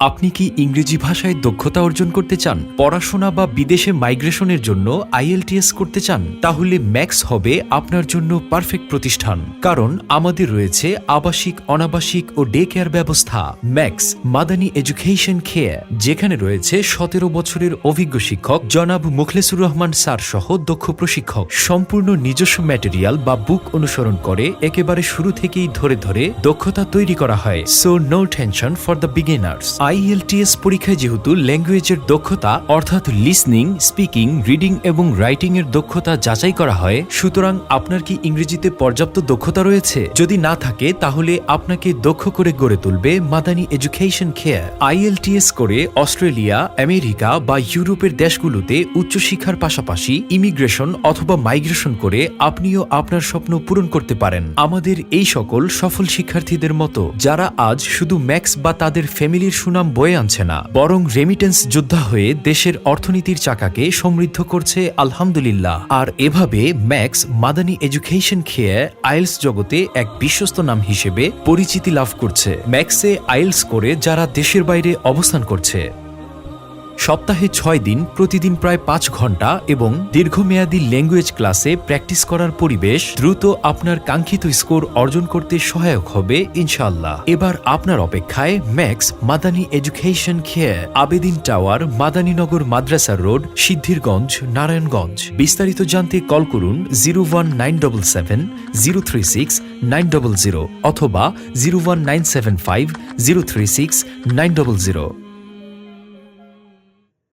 আপনি কি ইংরেজি ভাষায় দক্ষতা অর্জন করতে চান? পড়াশোনা বা বিদেশে মাইগ্রেশনের জন্য আইএলটিএস করতে চান? তাহলে ম্যাক্স হবে আপনার জন্য পারফেক্ট প্রতিষ্ঠান। কারণ আমাদের রয়েছে আবাসিক, অনাবাসিক ও ডে কেয়ার ব্যবস্থা। ম্যাক্স মাদানী এডুকেশন খেয়ার যেখানে রয়েছে সতেরো বছরের অভিজ্ঞ শিক্ষক জনাব মুখলেসুর রহমান স্যার সহ দক্ষ প্রশিক্ষক। সম্পূর্ণ নিজস্ব ম্যাটেরিয়াল বা বুক অনুসরণ করে একেবারে শুরু থেকেই ধরে ধরে দক্ষতা তৈরি করা হয়। So no tension for the beginners IELTS পরীক্ষায় যেহেতু ল্যাঙ্গুয়েজের দক্ষতা, অর্থাৎ লিসনিং, স্পিকিং, রিডিং এবং রাইটিং এর দক্ষতা যাচাই করা হয়, সুতরাং আপনার কি ইংরেজিতে পর্যাপ্ত দক্ষতা রয়েছে? যদি না থাকে, তাহলে আপনাকে দক্ষ করে গড়ে তুলবে মাদানি এডুকেশন খেয়ার আইএলটিএস করে অস্ট্রেলিয়া, আমেরিকা বা ইউরোপের দেশগুলোতে উচ্চশিক্ষার পাশাপাশি ইমিগ্রেশন অথবা মাইগ্রেশন করে আপনিও আপনার স্বপ্ন পূরণ করতে পারেন। আমাদের এই সকল সফল শিক্ষার্থীদের মতো, যারা আজ শুধু ম্যাক্স বা তাদের ফ্যামিলির সুনাম বয়ে আনছে না, বরং রেমিটেন্স যোদ্ধা হয়ে দেশের অর্থনীতির চাকাকে সমৃদ্ধ করছে আলহামদুলিল্লাহ। আর এভাবে ম্যাক্স মাদানী এডুকেশন খেয়ে আইলস জগতে এক বিশ্বস্ত নাম হিসেবে পরিচিতি লাভ করছে। ম্যাক্সে আইলস করে যারা দেশের বাইরে অবস্থান করছে। সপ্তাহে ছয় দিন, প্রতিদিন প্রায় পাঁচ ঘণ্টা এবং দীর্ঘমেয়াদী ল্যাঙ্গুয়েজ ক্লাসে প্র্যাকটিস করার পরিবেশ দ্রুত আপনার কাঙ্ক্ষিত স্কোর অর্জন করতে সহায়ক হবে ইনশাল্লাহ এবার আপনার অপেক্ষায় Max Madani education care, Abedin tower, Madaninagar Madrasa road, Siddhirganj, Narayanganj. বিস্তারিত জানতে কল করুন zero one nine double seven, zero three six nine double zero অথবা zero one nine seven five, zero three six nine double zero.